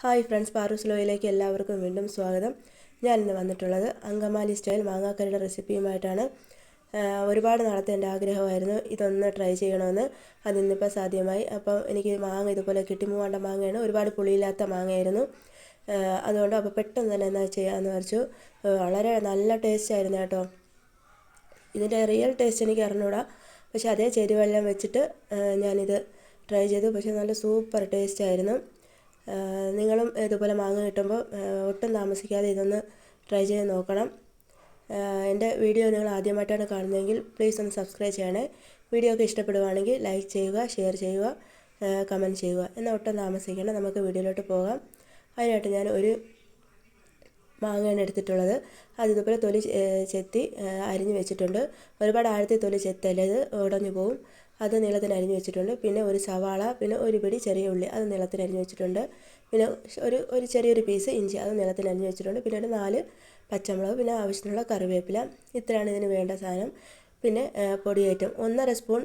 Hi friends പാറൂസ് ലോയിലേക്ക് എല്ലാവർക്കും വീണ്ടും സ്വാഗതം. ഞാൻ ഇന്ന് വന്നിട്ടുള്ളത് അങ്കമാലി സ്റ്റൈൽ മാങ്ങാക്കറിയുടെ റെസിപ്പിയുമായിട്ടാണ്. ഒരുപാട് നാളത്തെ എന്റെ ആഗ്രഹമായിരുന്നു ഇതൊന്ന് ട്രൈ ചെയ്യണമെന്ന്. അതിന്നിപ്പോൾ സാധ്യമായി. അപ്പോൾ എനിക്ക് മാങ്ങ ഇതുപോലെ കിട്ടി മൂവാണ്ട മാങ്ങയാണ്. ഒരുപാട് പുളിയില്ലാത്ത മാങ്ങയായിരുന്നു. അതുകൊണ്ട് അപ്പോൾ പെട്ടെന്ന് തന്നെ എന്താ ചെയ്യാമെന്ന് വെച്ചു വളരെ നല്ല ടേസ്റ്റ് ആയിരുന്നു കേട്ടോ. ഇതിന്റെ റിയൽ ടേസ്റ്റ് എനിക്ക് അറിഞ്ഞൂടാ. പക്ഷേ അതേ ചേരുവെല്ലാം വെച്ചിട്ട് ഞാനിത് ട്രൈ ചെയ്തു. പക്ഷേ നല്ല സൂപ്പർ ടേസ്റ്റ് ആയിരുന്നു. നിങ്ങളും ഇതുപോലെ മാങ്ങ കിട്ടുമ്പോൾ ഒട്ടും താമസിക്കാതെ ഇതൊന്ന് ട്രൈ ചെയ്ത് നോക്കണം. എന്റെ വീഡിയോ നിങ്ങൾ ആദ്യമായിട്ടാണ് കാണുന്നതെങ്കിൽ പ്ലീസ് ഒന്ന് സബ്സ്ക്രൈബ് ചെയ്യണേ. വീഡിയോ ഒക്കെ ഇഷ്ടപ്പെടുവാണെങ്കിൽ ലൈക്ക് ചെയ്യുക ഷെയർ ചെയ്യുക കമന്റ് ചെയ്യുക. എന്നാൽ ഒട്ടും താമസിക്കണം നമുക്ക് വീഡിയോയിലോട്ട് പോകാം. അതിനായിട്ട് ഞാൻ ഒരു മാങ്ങയാണ് എടുത്തിട്ടുള്ളത്. അത് ഇതുപോലെ തൊലി ചെത്തി അരിഞ്ഞു വെച്ചിട്ടുണ്ട്. ഒരുപാട് ആഴത്തിൽ തൊലി ചെത്തല്ലത് ഉടഞ്ഞു പോവും. അത് നീളത്തിന് അരിഞ്ഞ് വെച്ചിട്ടുണ്ട്. പിന്നെ ഒരു സവാള പിന്നെ ഒരു പിടി ചെറിയ ഉള്ളി അത് നീളത്തിന് അരിഞ്ഞ് വെച്ചിട്ടുണ്ട്. പിന്നെ ഒരു ഒരു ചെറിയൊരു പീസ് ഇഞ്ചി അത് നീളത്തിന് അരിഞ്ഞ് വെച്ചിട്ടുണ്ട്. പിന്നെ ഒരു നാല് പച്ചമുളക് പിന്നെ ആവശ്യത്തിനുള്ള കറിവേപ്പില. ഇത്രയാണ് ഇതിന് വേണ്ട സാധനം. പിന്നെ പൊടിയേറ്റം. ഒന്നര സ്പൂൺ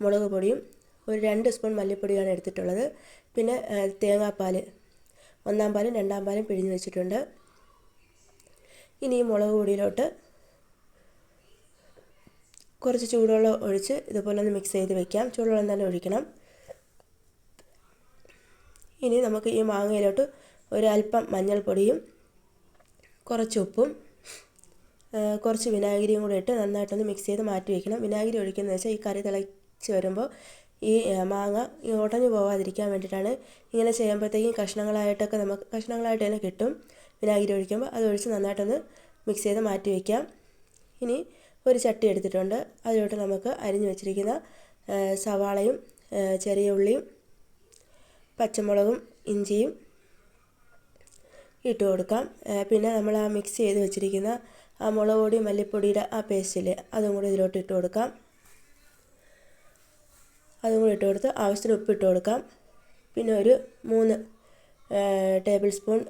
മുളക് പൊടിയും ഒരു രണ്ട് സ്പൂൺ മല്ലിപ്പൊടിയാണ് എടുത്തിട്ടുള്ളത്. പിന്നെ തേങ്ങാപ്പാൽ ഒന്നാം പാലും രണ്ടാം പാലും പിഴിഞ്ഞ് വെച്ചിട്ടുണ്ട്. ഇനി മുളക് പൊടിയിലോട്ട് കുറച്ച് ചൂടുവെള്ളം ഒഴിച്ച് ഇതുപോലെ ഒന്ന് മിക്സ് ചെയ്ത് വെക്കാം. ചൂടുവെള്ളം തന്നെ ഒഴിക്കണം. ഇനി നമുക്ക് ഈ മാങ്ങയിലോട്ട് ഒരല്പം മഞ്ഞൾപ്പൊടിയും കുറച്ച് ഉപ്പും കുറച്ച് വിനാഗിരിയും കൂടി ഇട്ട് നന്നായിട്ടൊന്ന് മിക്സ് ചെയ്ത് മാറ്റി വയ്ക്കണം വിനാഗിരി ഒഴിക്കുന്നത് വെച്ചാൽ ഈ കറി തിളച്ച് വരുമ്പോൾ ഈ മാങ്ങ ഉടഞ്ഞു പോവാതിരിക്കാൻ വേണ്ടിയിട്ടാണ് ഇങ്ങനെ ചെയ്യുമ്പോഴത്തേക്കും കഷ്ണങ്ങളായിട്ടൊക്കെ നമുക്ക് കഷ്ണങ്ങളായിട്ട് തന്നെ കിട്ടും. വിനാഗിരി ഒഴിക്കുമ്പോൾ അത് ഒഴിച്ച് നന്നായിട്ടൊന്ന് മിക്സ് ചെയ്ത് മാറ്റി വയ്ക്കാം ഇനി ഒരു ചട്ടി എടുത്തിട്ടുണ്ട്. അതിലോട്ട് നമുക്ക് അരിഞ്ഞു വെച്ചിരിക്കുന്ന സവാളയും ചെറിയ ഉള്ളിയും പച്ചമുളകും ഇഞ്ചിയും ഇട്ട് കൊടുക്കാം. പിന്നെ നമ്മൾ ആ മിക്സ് ചെയ്ത് വെച്ചിരിക്കുന്ന ആ മുളക് പൊടി മല്ലിപ്പൊടിയുടെ ആ പേസ്റ്റിൽ അതും കൂടി ഇതിലോട്ട് ഇട്ട് കൊടുക്കാം. അതും കൂടി ഇട്ട് കൊടുത്ത് ആവശ്യത്തിന് ഉപ്പ് ഇട്ട് കൊടുക്കാം. പിന്നെ ഒരു മൂന്ന് ടേബിൾ സ്പൂൺ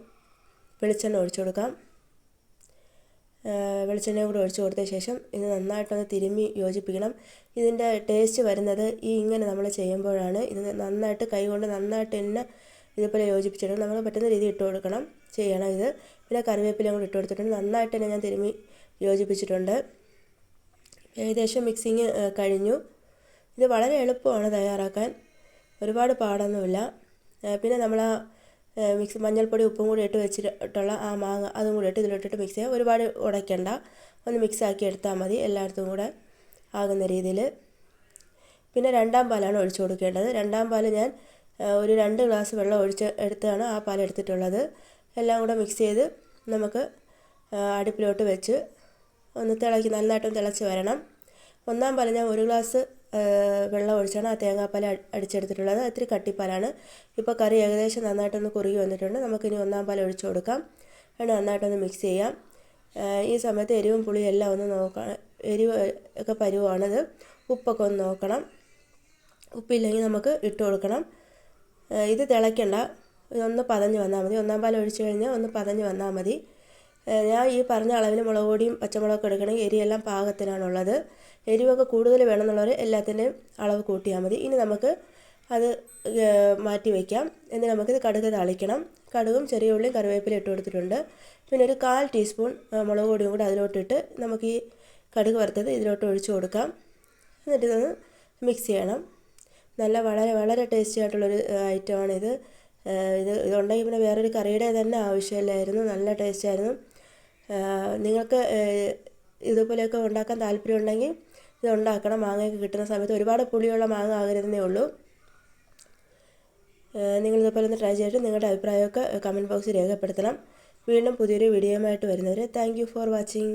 വെളിച്ചെണ്ണ ഒഴിച്ചു കൊടുക്കാം. വെളിച്ചെണ്ണ കൂടി ഒഴിച്ചു കൊടുത്ത ശേഷം ഇത് നന്നായിട്ടൊന്ന് തിരുമ്മി യോജിപ്പിക്കണം. ഇതിന്റെ ടേസ്റ്റ് വരുന്നത് ഈ ഇങ്ങനെ നമ്മൾ ചെയ്യുമ്പോഴാണ്. ഇത് നന്നായിട്ട് കൈകൊണ്ട് നന്നായിട്ട് തന്നെ ഇതുപോലെ യോജിപ്പിച്ചിട്ട് നമ്മൾ പറ്റുന്ന രീതി ഇട്ട് കൊടുക്കണം. ചെയ്യണം ഇത്. പിന്നെ കറിവേപ്പിലയും കൂടി ഇട്ട് കൊടുത്തിട്ടുണ്ട്. നന്നായിട്ട് തന്നെ ഞാൻ തിരുമ്മി യോജിപ്പിച്ചിട്ടുണ്ട്. ഏകദേശം മിക്സിങ് കഴിഞ്ഞു. ഇത് വളരെ എളുപ്പമാണ് തയ്യാറാക്കാൻ. ഒരുപാട് പാടൊന്നുമില്ല. പിന്നെ നമ്മൾ ആ, മിക്സ് മഞ്ഞൾപ്പൊടി ഉപ്പും കൂടി ഇട്ട് വെച്ചിട്ടുള്ള ആ മാങ്ങ അതും കൂടി ഇട്ട് ഇതിലിട്ടിട്ട് മിക്സ് ചെയ്യുക ഒരുപാട് ഉടയ്ക്കണ്ട. ഒന്ന് മിക്സ് ആക്കി എടുത്താൽ മതി. എല്ലായിടത്തും കൂടെ ആകുന്ന രീതിയിൽ പിന്നെ രണ്ടാം പാലാണ് ഒഴിച്ചു കൊടുക്കേണ്ടത്. രണ്ടാം പാൽ ഞാൻ ഒരു രണ്ട് ഗ്ലാസ് വെള്ളം ഒഴിച്ച് എടുത്താണ് ആ പാൽ എടുത്തിട്ടുള്ളത്. എല്ലാം കൂടെ മിക്സ് ചെയ്ത് നമുക്ക് അടുപ്പിലോട്ട് വെച്ച് ഒന്ന് തിളക്കി നന്നായിട്ടും തിളച്ച് വരണം. ഒന്നാം പാൽ ഞാൻ ഒരു ഗ്ലാസ് വെള്ളം ഒഴിച്ചാണ് ആ തേങ്ങാപ്പാൽ അടിച്ചെടുത്തിട്ടുള്ളത്. ഇത്തിരി കട്ടിപ്പാലാണ്. ഇപ്പോൾ കറി ഏകദേശം നന്നായിട്ടൊന്ന് കുറുകി വന്നിട്ടുണ്ട്. നമുക്കിനി ഒന്നാം പാൽ ഒഴിച്ചു കൊടുക്കാം. എന്നിട്ട് നന്നായിട്ടൊന്ന് മിക്സ് ചെയ്യാം. ഈ സമയത്ത് എരിവും പുളിയും എല്ലാം ഒന്ന് നോക്കണം എരിവ് ഒക്കെ പരുവാണത്. ഉപ്പൊക്കെ ഒന്ന് നോക്കണം. ഉപ്പില്ലെങ്കിൽ നമുക്ക് ഇട്ട് കൊടുക്കണം. ഇത് തിളയ്ക്കണ്ട. ഇതൊന്ന് പതഞ്ഞ് വന്നാൽ മതി. ഒന്നാം പാൽ ഒഴിച്ച് കഴിഞ്ഞാൽ ഒന്ന് പതഞ്ഞ് വന്നാൽ മതി. ഞാൻ ഈ പറഞ്ഞ അളവിന് മുളക് പൊടിയും പച്ചമുളകൊക്കെ എടുക്കണമെങ്കിൽ എരിയെല്ലാം പാകത്തിനാണുള്ളത്. എരിവൊക്കെ കൂടുതൽ വേണമെന്നുള്ളവർ എല്ലാത്തിന്റെയും അളവ് കൂട്ടിയാൽ മതി. ഇനി നമുക്ക് അത് മാറ്റി വയ്ക്കാം എന്നിട്ട് നമുക്കിത് കടുക് തളിക്കണം. കടുകും ചെറിയ ഉള്ളിയും കറിവേപ്പില ഇട്ട് കൊടുത്തിട്ടുണ്ട്. പിന്നെ ഒരു കാൽ ടീസ്പൂൺ മുളക് പൊടിയും കൂടി അതിലോട്ടിട്ട് നമുക്ക് ഈ കടുക് വറുത്തത് ഇതിലോട്ട് ഒഴിച്ചു കൊടുക്കാം. എന്നിട്ട് ഇതൊന്ന് മിക്സ് ചെയ്യണം. നല്ല വളരെ വളരെ ടേസ്റ്റി ആയിട്ടുള്ളൊരു ഐറ്റമാണിത് ഇത് ഇത് ഇതുണ്ടെങ്കിൽ പിന്നെ വേറൊരു കറിയുടെ തന്നെ ആവശ്യമില്ലായിരുന്നു. നല്ല ടേസ്റ്റ് ആയിരുന്നു. ആ, നിങ്ങൾക്ക് ഇതുപോലെയൊക്കെ ഉണ്ടാക്കാൻ താല്പര്യമുണ്ടെങ്കിൽ ഇത് ഉണ്ടാക്കണം. മാങ്ങയൊക്കെ കിട്ടുന്ന സമയത്ത് ഒരുപാട് പുളിയുള്ള മാങ്ങ ആകരുതെന്നേ ഉള്ളൂ. നിങ്ങൾ ഇതുപോലെ ഒന്ന് ട്രൈ ചെയ്തിട്ട് നിങ്ങളുടെ അഭിപ്രായമൊക്കെ കമന്റ് ബോക്സിൽ രേഖപ്പെടുത്തണം. വീണ്ടും പുതിയൊരു വീഡിയോയുമായിട്ട് വരുന്നവരെ താങ്ക് ഫോർ വാച്ചിങ്